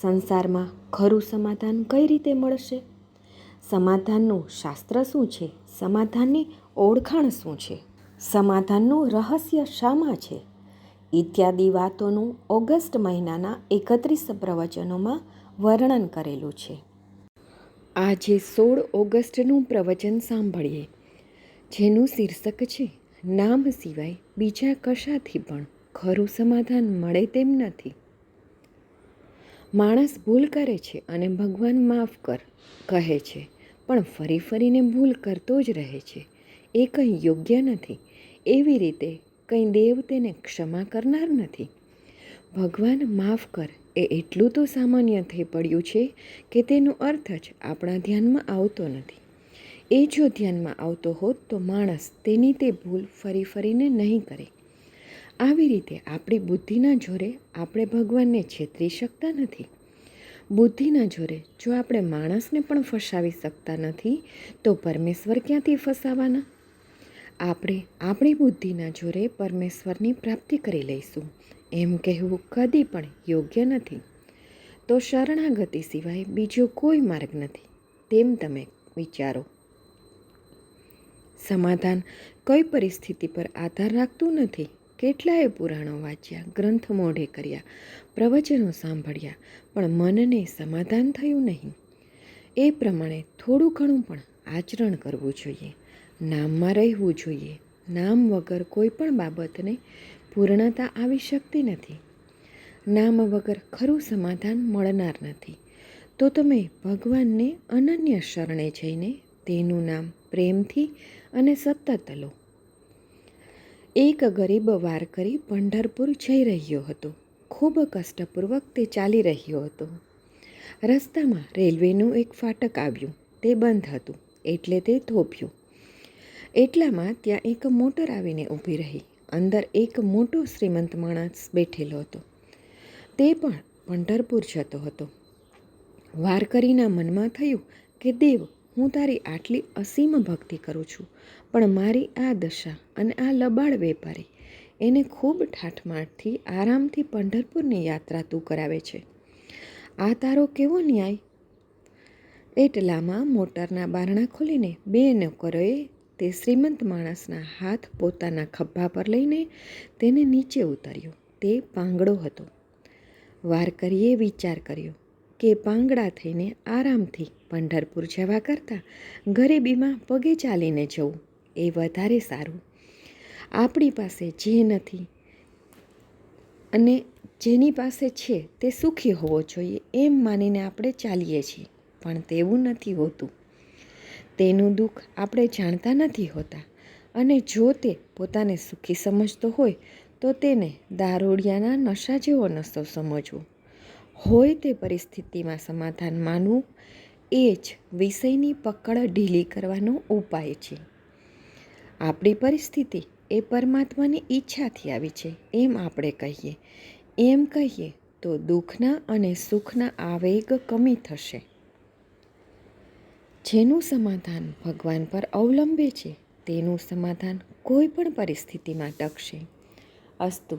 સંસારમાં ખરું સમાધાન કઈ રીતે મળશે? સમાધાનનું શાસ્ત્ર શું છે? સમાધાનની ઓળખાણ શું છે? સમાધાનનું રહસ્ય શામાં છે? ઇત્યાદિ વાતોનું ઓગસ્ટ મહિનાના એકત્રીસ પ્રવચનોમાં વર્ણન કરેલું છે. આજે સોળ ઓગસ્ટનું પ્રવચન સાંભળીએ. જેનું શીર્ષક છે, નામ સિવાય બીજા કશાથી પણ ખરું સમાધાન મળે તેમ નથી. માણસ ભૂલ કરે છે અને ભગવાન માફ કર, કહે છે. પણ ફરી ફરીને ભૂલ કરતો જ રહે છે. એ કંઈ યોગ્ય નથી. એવી રીતે કંઈ દેવ તેને ક્ષમા કરનાર નથી. ભગવાન માફ કર, એ એટલું તો સામાન્ય થઈ પડ્યું છે કે તેનો અર્થ જ આપણા ધ્યાનમાં આવતો નથી. એ જો ધ્યાનમાં આવતો હોત તો માણસ તેની તે ભૂલ ફરી ફરીને નહીં કરે. આવી રીતે આપણી બુદ્ધિના જોરે આપણે ભગવાનને છેતરી શકતા નથી. બુદ્ધિના જોરે જો આપણે માણસને પણ ફસાવી શકતા નથી, તો પરમેશ્વર ક્યાંથી ફસાવાના? આપણે આપણી બુદ્ધિના જોરે પરમેશ્વરની પ્રાપ્તિ કરી લઈશું. એમ કહેવું કદી પણ યોગ્ય નથી. તો શરણાગતિ સિવાય બીજો કોઈ માર્ગ નથી. તેમ તમે વિચારો. સમાધાન કઈ પરિસ્થિતિ પર આધાર રાખતું નથી. કેટલાય પુરાણો વાંચ્યા, ગ્રંથ મોઢે કર્યા, પ્રવચનો સાંભળ્યા, પણ મનને સમાધાન થયું નહીં. એ પ્રમાણે થોડું ઘણું પણ આચરણ કરવું જોઈએ, નામમાં રહેવું જોઈએ. નામ વગર કોઈ પણ બાબતને પૂર્ણતા આવી શકતી નથી. નામ વગર ખરું સમાધાન મળનાર નથી. તો તમે ભગવાનને અનન્ય શરણે જઈને તેનું નામ પ્રેમથી અને સતત લો. એક ગરીબ વાર કરી પંઢરપુર જઈ રહ્યો હતો. ખૂબ કષ્ટપૂર્વક તે ચાલી રહ્યો હતો. રસ્તામાં રેલવેનું એક ફાટક આવ્યું. તે બંધ હતું. એટલે તે થોભ્યું એટલામાં ત્યાં એક મોટર આવીને ઊભી રહી. અંદર એક મોટો શ્રીમંત માણસ બેઠેલો હતો. તે પણ પંઢરપુર જતો હતો. વારકરીના મનમાં થયું કે દેવ હું તારી આટલી અસીમ ભક્તિ કરું છું, પણ મારી આ દશા અને આ લબાડ વેપારી એને ખૂબ ઠાઠમાઠથી આરામથી પંઢરપુરની યાત્રા તું કરાવે છે. આ તારો કેવો ન્યાય? એટલામાં મોટરના બારણા ખોલીને બે નોકરોએ તે શ્રીમંત માણસના હાથ પોતાના ખભા પર લઈને તેને નીચે ઉતાર્યો. તે પાંગડો હતો. વારકરીએ વિચાર કર્યો કે પાંગડા થઈને આરામથી પંઢરપુર જવા કરતાં ગરીબીમાં પગે ચાલીને જવું એ વધારે સારું. આપણી પાસે જે નથી અને જેની પાસે છે તે સુખી હોવો જોઈએ એમ માનીને આપણે ચાલીએ છીએ, પણ તેવું નથી હોતું. તેનું દુઃખ આપણે જાણતા નથી હોતા અને જો તે પોતાને સુખી સમજતો હોય તો તેને દારૂડિયાના નશા જેવો નશો સમજવો. હોય તે પરિસ્થિતિમાં સમાધાન માનવું એ જ વિષયની પકડ ઢીલી કરવાનો ઉપાય છે. આપણી પરિસ્થિતિ એ પરમાત્માની ઈચ્છાથી આવી છે, એમ આપણે કહીએ. એમ કહીએ તો દુઃખના અને સુખના આવેગ કમી થશે. જેનું સમાધાન ભગવાન પર અવલંબે છે, તેનું સમાધાન કોઈ પણ પરિસ્થિતિમાં ટકશે. અસ્તુ